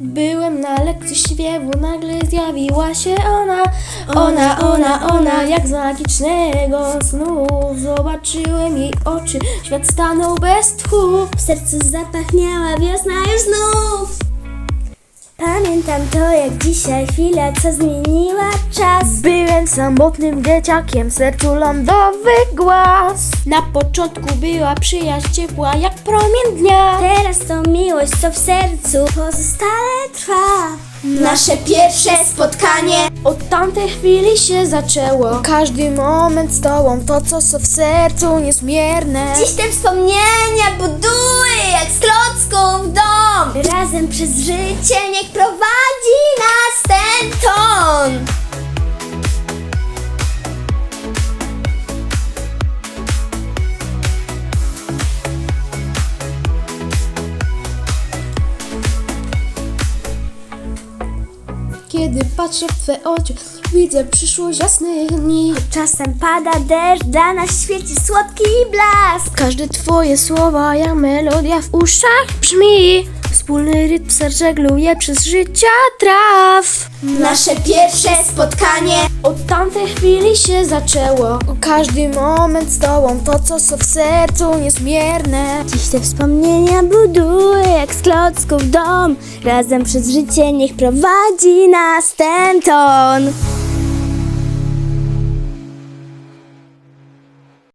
Byłem na lekcji śpiewu, nagle zjawiła się ona Ona, ona, ona, jak z magicznego snu Zobaczyłem jej oczy, świat stanął bez tchu W sercu zapachniała wiosna już znów. Pamiętam to jak dzisiaj chwila, co zmieniła czas. Byłem samotnym dzieciakiem, w sercu lądowy głaz Na początku była przyjaźń ciepła jak promień dnia. Teraz to miłość, co w sercu pozostale trwa. Nasze pierwsze spotkanie. Od tamtej chwili się zaczęło. Każdy moment z tobą To co są w sercu niezmierne. Dziś te wspomnienia buduję jak z klocką w dom. Razem przez życie niech prowadzi Kiedy patrzę w twe oczy Widzę przyszłość jasnych dni Czasem pada deszcz, dla nas świeci słodki blask. Każde twoje słowa jak melodia w uszach brzmi Wspólny rytm serc żegluje przez życia traw Nasze pierwsze spotkanie. Od tamtej chwili się zaczęło Każdy moment z tobą To co są w sercu niezmierne Dziś te wspomnienia buduję jak z klocków dom. Razem przez życie niech prowadzi nas ten ton.